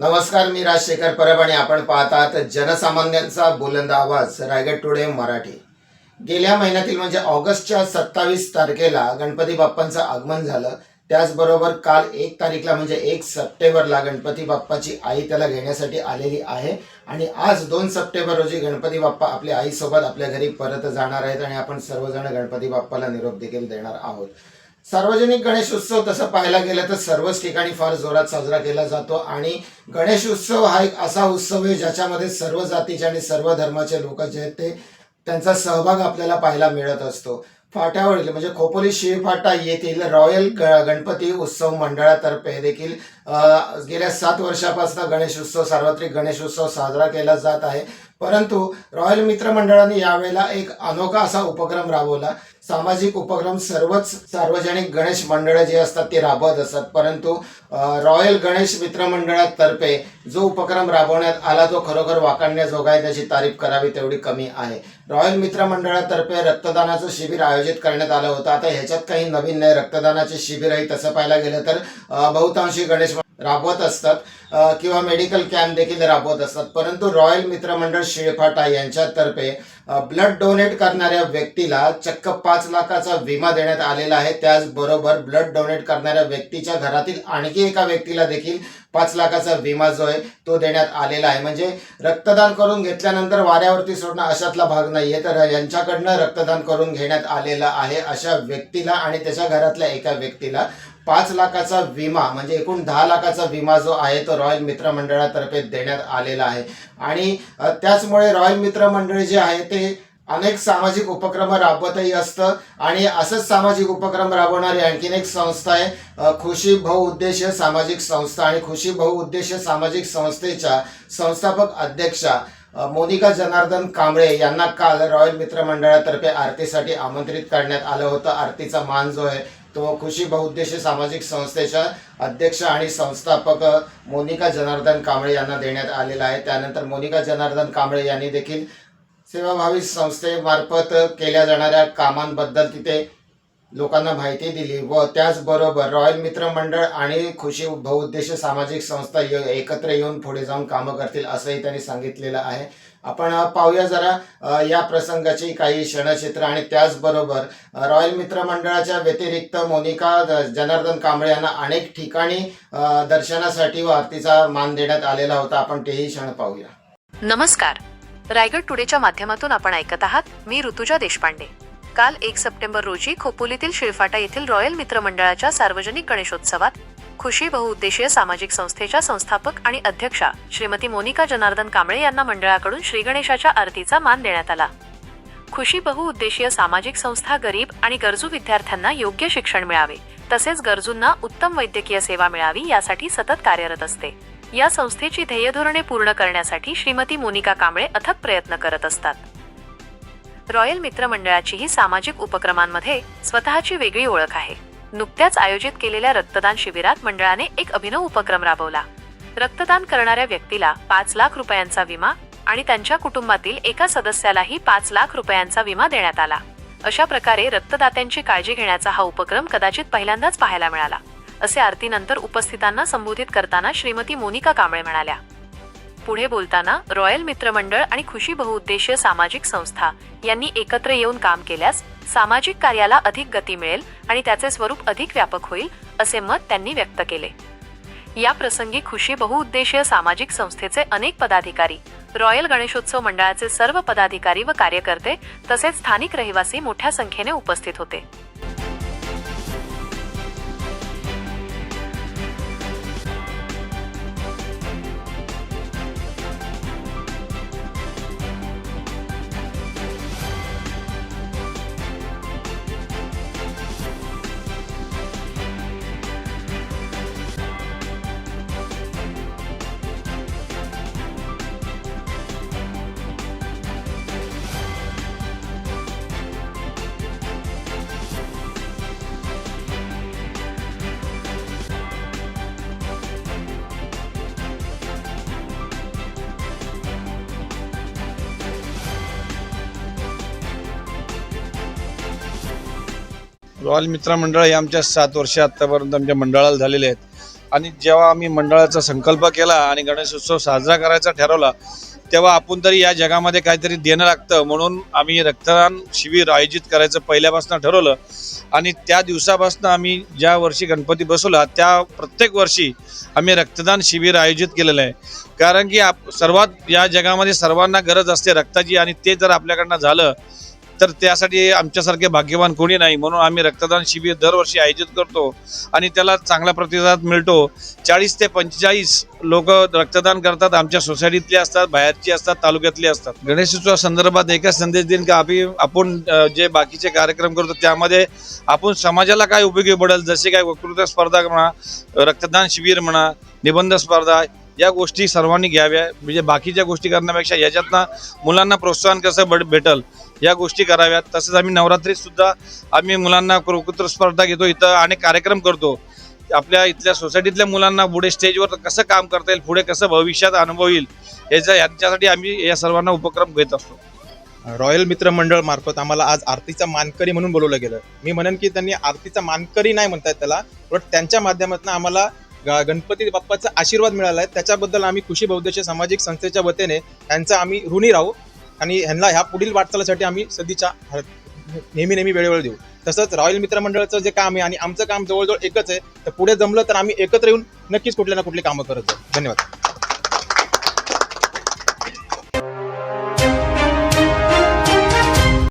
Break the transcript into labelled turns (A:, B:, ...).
A: नमस्कार मी राजशेखर परब आणि आपण पाहतात जनसामान्यांचा बुलंद आवाज रायगड टुडे मराठी. गेल्या महिन्यातील म्हणजे ऑगस्टच्या सत्तावीस तारखेला गणपती बाप्पांचं आगमन झालं. त्याचबरोबर काल एक तारीखला म्हणजे एक सप्टेंबरला गणपती बाप्पाची आई त्याला घेण्यासाठी आलेली आहे. आणि आज दोन सप्टेंबर रोजी गणपती बाप्पा आपल्या आईसोबत आपल्या घरी परत जाणार आहेत आणि आपण सर्वजण गणपती बाप्पाला निरोप देखील देणार आहोत. सार्वजनिक गणेश उत्सव तसं पाहायला गेलं तर सर्वच ठिकाणी फार जोरात साजरा केला जातो आणि गणेश उत्सव हा एक असा उत्सव आहे ज्याच्यामध्ये सर्व जातीचे आणि सर्व धर्माचे लोक जे आहेत ते त्यांचा सहभाग आपल्याला पाहायला मिळत असतो. फाट्यावरील म्हणजे खोपोली शिवफाटा येथील रॉयल ग- गणपती उत्सव मंडळातर्फे देखील गेल्या सात वर्षापासून गणेश उत्सव सार्वत्रिक गणेश उत्सव साजरा केला जात आहे. परंतु रॉयल मित्र मंडळाने यावेळेला एक अनोखा असा उपक्रम राबवला. सामाजिक उपक्रम सर्वच सार्वजनिक गणेश मंडळं जे असतात ते राबवत असतात. परंतु रॉयल गणेश मित्र मंडळातर्फे जो उपक्रम राबवण्यात आला तो खरोखर वाकडण्याजोगा आहे त्याची तारीफ करावी तेवढी कमी आहे. रॉयल मित्र मंडळातर्फे रक्तदानाचं शिबिर आयोजित करण्यात आलं होतं. आता ह्याच्यात काही नवीन नाही. रक्तदानाचे शिबिरही तसं पाहायला गेलं तर बहुतांशी गणेश राबवत असतात किंवा मेडिकल कॅम्प देखील राबवत असतात. परंतु रॉयल मित्रमंडळ शिळफाटा यांच्यातर्फे ब्लड डोनेट करणाऱ्या व्यक्तीला चक्क पाच लाखाचा विमा देण्यात आलेला आहे. त्याचबरोबर ब्लड डोनेट करणाऱ्या व्यक्तीच्या घरातील आणखी एका व्यक्तीला देखील पाच लाखाचा विमा जो आहे तो देण्यात आलेला आहे. म्हणजे रक्तदान करून घेतल्यानंतर वाऱ्यावरती सोडणं अशातला भाग नाहीये. तर यांच्याकडनं रक्तदान करून घेण्यात आलेलं आहे अशा व्यक्तीला आणि त्याच्या घरातल्या एका व्यक्तीला. पाच लाखाचा विमा म्हणजे एकूण दहा लाखाचा विमा जो आहे तो रॉयल मित्रमंडळातर्फे देण्यात आलेला आहे. आणि त्याचमुळे रॉयल मित्रमंडळ जे आहे ते अनेक सामाजिक उपक्रम राबवतही असतं. आणि असंच सामाजिक उपक्रम राबवणारी आणखीन एक संस्था आहे खुशी बहुउद्देशीय सामाजिक संस्था. आणि खुशी बहुउद्देशीय सामाजिक संस्थेच्या संस्थापक अध्यक्षा मोनिका जनार्दन कांबळे यांना काल रॉयल मित्रमंडळातर्फे आरतीसाठी आमंत्रित करण्यात आलं होतं. आरतीचा मान जो आहे तो खुशी बहुउद्देशीय सामाजिक संस्थेच्या अध्यक्ष आणि संस्थापक मोनिका जनार्दन कांबळे यांना देण्यात आलेला आहे. त्यानंतर मोनिका जनार्दन कांबळे यांनी देखील सेवाभावी संस्थेमार्फत केल्या जाणाऱ्या कामांबद्दल तिथे लोकांना माहिती दिली व त्याचबरोबर रॉयल मित्र मंडळ आणि खुशी बहुउद्देशीय सामाजिक संस्था य- एकत्र येऊन पुढे जाऊन कामं करतील असंही त्यांनी सांगितलेलं आहे. आपण पाहूया जरा या प्रसंगाची काही क्षणचित्र आणि त्याचबरोबर रॉयल मित्र मंडळाच्या व्यतिरिक्त मोनिका जनार्दन कांबळे यांना अनेक ठिकाणी दर्शनासाठी व आरतीचा मान देण्यात आलेला होता. आपण तेही क्षण पाहूया.
B: नमस्कार. रायगड टुडेच्या माध्यमातून आपण ऐकत आहात मी ऋतुजा देशपांडे. काल एक सप्टेंबर रोजी खोपोलीतील शिळफाटा येथील रॉयल मित्र मंडळाच्या सार्वजनिक गणेशोत्सवात खुशी बहुउद्देशीय सामाजिक संस्थेच्या संस्थापक आणि अध्यक्षा श्रीमती मोनिका जनार्दन कांबळे यांना मंडळाकडून श्रीगणेशाच्या आरतीचा मान देण्यात आला. खुशी बहुउद्देशीय सामाजिक संस्था गरीब आणि गरजू विद्यार्थ्यांना योग्य शिक्षण मिळावे तसेच गरजूंना उत्तम वैद्यकीय सेवा मिळावी यासाठी सतत कार्यरत असते. या संस्थेची ध्येयधोरणे पूर्ण करण्यासाठी श्रीमती मोनिका कांबळे अथक प्रयत्न करत असतात. रॉयल मित्रमंडळाचीही ही सामाजिक उपक्रमांमध्ये स्वतःची वेगळी ओळख आहे. नुकत्याच आयोजित केलेल्या रक्तदान शिबिरात मंडळाने एक अभिनव उपक्रम राबवला. रक्तदान करणाऱ्या व्यक्तीला पाच लाख रुपयांचा विमा आणि त्यांच्या कुटुंबातील एका सदस्यालाही पाच लाख रुपयांचा विमा देण्यात आला. अशा प्रकारे रक्तदात्यांची काळजी घेण्याचा हा उपक्रम कदाचित पहिल्यांदाच पाहायला मिळाला असे आरतीनंतर उपस्थितांना संबोधित करताना श्रीमती मोनिका कांबळे म्हणाल्या. पुढे बोलताना रॉयल मित्रमंडळ आणि खुशी बहुउद्देशीय सामाजिक संस्था यांनी एकत्र येऊन काम केल्यास सामाजिक कार्याला अधिक गती मिळेल आणि त्याचे स्वरूप अधिक व्यापक होईल असे मत त्यांनी व्यक्त केले. या प्रसंगी खुशी बहुउद्देशीय सामाजिक संस्थेचे अनेक पदाधिकारी रॉयल गणेशोत्सव मंडळाचे सर्व पदाधिकारी व कार्यकर्ते तसेच स्थानिक रहिवासी मोठ्या संख्येने उपस्थित होते.
C: रॉयल मित्र मंडळ हे आमच्या सात वर्ष आत्तापर्यंत आमच्या मंडळाला झालेले आहेत. आणि जेव्हा आम्ही मंडळाचा संकल्प केला आणि गणेशोत्सव साजरा करायचा ठरवला तेव्हा आपण तरी या जगामध्ये काहीतरी देणं लागतं म्हणून आम्ही रक्तदान शिबिर आयोजित करायचं पहिल्यापासून ठरवलं. आणि त्या दिवसापासून आम्ही ज्या वर्षी गणपती बसवला त्या प्रत्येक वर्षी आम्ही रक्तदान शिबिर आयोजित केलेलं आहे. कारण की आप सर्वात या जगामध्ये सर्वांना गरज असते रक्ताची आणि ते जर आपल्याकडनं झालं तर त्यासाठी आमच्यासारखे भाग्यवान कोणी नाही. म्हणून आम्ही रक्तदान शिबिर दरवर्षी आयोजित करतो आणि त्याला चांगला प्रतिसाद मिळतो. चाळीस ते पंचेचाळीस लोक रक्तदान करतात. आमच्या सोसायटीतले असतात बाहेरचे असतात तालुक्यातले असतात. गणेशोत्सवा संदर्भात एकच संदेश देईन का आम्ही आपण जे बाकीचे कार्यक्रम करतो त्यामध्ये आपण समाजाला काय उपयोगी पडेल? जसे काय वक्तृत्व स्पर्धा म्हणा रक्तदान शिबिर म्हणा निबंध स्पर्धा या गोष्टी सर्वांनी घ्याव्या. म्हणजे बाकीच्या गोष्टी करण्यापेक्षा याच्यातनं मुलांना प्रोत्साहन कसं भेट भेटल या गोष्टी कराव्यात. तसंच आम्ही नवरात्रीतसुद्धा आम्ही मुलांना वक्तृत्व स्पर्धा घेतो इथं अनेक कार्यक्रम करतो. आपल्या इथल्या सोसायटीतल्या मुलांना पुढे स्टेजवर कसं काम करता येईल पुढे कसं भविष्यात अनुभव येईल याचा यांच्यासाठी आम्ही या सर्वांना उपक्रम घेत असतो.
D: रॉयल मित्र मंडळ मार्फत आम्हाला आज आरतीचा मानकरी म्हणून बोलवलं गेलं. मी म्हणेन की त्यांनी आरतीचा मानकरी नाही म्हणतात त्याला बट त्यांच्या माध्यमातून आम्हाला गणपती बाप्पाचा आशीर्वाद मिळाला आहे त्याच्याबद्दल आम्ही खुशी बौद्धच्या सामाजिक संस्थेच्या वतीने यांचा आम्ही ऋणी राहू आणि ह्यांना ह्या पुढील वाटचालीसाठी आम्ही सदिच्छा नेहमी नेहमी वेळेवर देऊ. तसंच रॉयल मित्रमंडळाचं जे काम आहे आणि आमचं काम जवळजवळ एकच आहे तर पुढे जमलं तर आम्ही एकत्र येऊन नक्कीच कुठल्या ना कुठली कामं करत जाऊ. धन्यवाद.